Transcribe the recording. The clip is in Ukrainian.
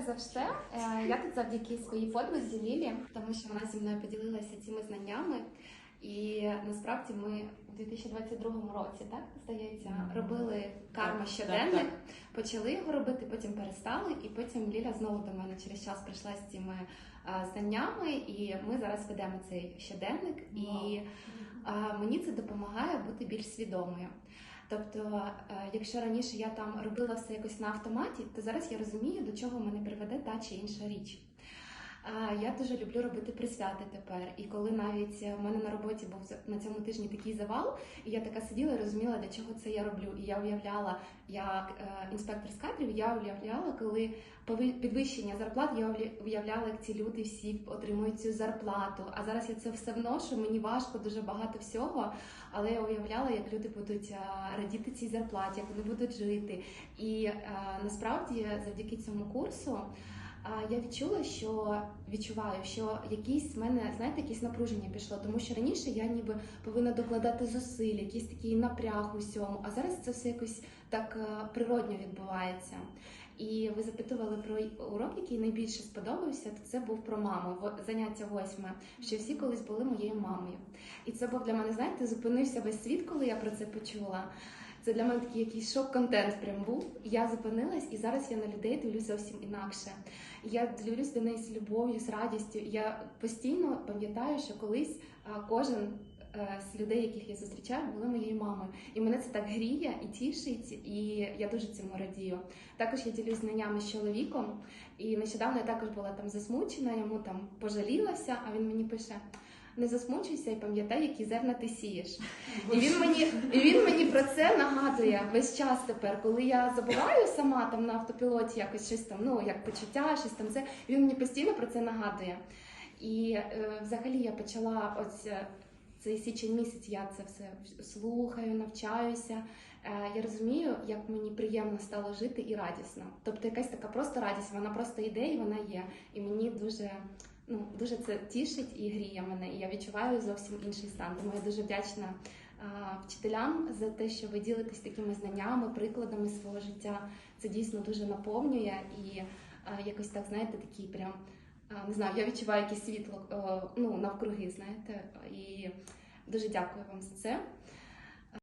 перш за все, е, я тут завдяки своїй подрузі Лілі, тому що вона зі мною поділилася цими знаннями. І насправді ми у 2022 році, так здається, робили карма щоденник, так, почали його робити, потім перестали, і потім Ліля знову до мене через час прийшла з цими е, знаннями, і ми зараз ведемо цей щоденник, і е, мені це допомагає бути більш свідомою. Тобто, е, якщо раніше я там робила все якось на автоматі, то зараз я розумію, до чого мене приведе та чи інша річ. Я дуже люблю робити присвяти тепер. І коли навіть в мене на роботі був на цьому тижні такий завал, і я така сиділа і розуміла, для чого це я роблю. І я уявляла, як е, інспектор з кадрів, я уявляла, коли підвищення зарплат, я уявля- уявляла, як ці люди всі отримують цю зарплату. А зараз я це все вношу, мені важко, дуже багато всього. Але я уявляла, як люди будуть е, радіти цій зарплаті, як вони будуть жити. І е, насправді, завдяки цьому курсу. Я відчула, що відчуваю, що якісь в мене, знаєте, якесь напруження пішло, тому що раніше я ніби повинна докладати зусиль, якийсь такий напряг усьому, а зараз це все якось так е, природньо відбувається. І ви запитували про урок, який найбільше сподобався, то це був про маму, заняття восьме, що всі колись були моєю мамою. І це був для мене, знаєте, зупинився весь світ, коли я про це почула. Це для мене такий якийсь шок-контент прям був. Я зупинилась, і зараз я на людей дивлюсь зовсім інакше. Я дивлюсь до неї з любов'ю, з радістю. Я постійно пам'ятаю, що колись кожен е, з людей, яких я зустрічаю, були моєю мамою. І мене це так гріє і тішить, і я дуже цьому радію. Також я ділюсь знаннями з чоловіком, і нещодавно я також була там засмучена, йому там пожалілася, а він мені пише. Не засмучуйся і пам'ятай, які зерна ти сієш. І він мені і він мені про це нагадує весь час тепер, коли я забуваю сама там на автопілоті якось щось там, ну як почуття, щось там це. Він мені постійно про це нагадує. І е, взагалі я почала ось е, цей січень місяць, я це все слухаю, навчаюся. Е, я розумію, як мені приємно стало жити і радісно. Тобто якась така просто радість, вона просто йде і вона є. І мені дуже. Ну, дуже це тішить і гріє мене, і я відчуваю зовсім інший стан. Тому я дуже вдячна вчителям за те, що ви ділитесь такими знаннями, прикладами свого життя. Це дійсно дуже наповнює і якось так, знаєте, такий прям не знаю, я відчуваю якесь світло ну, навкруги, знаєте, і дуже дякую вам за це.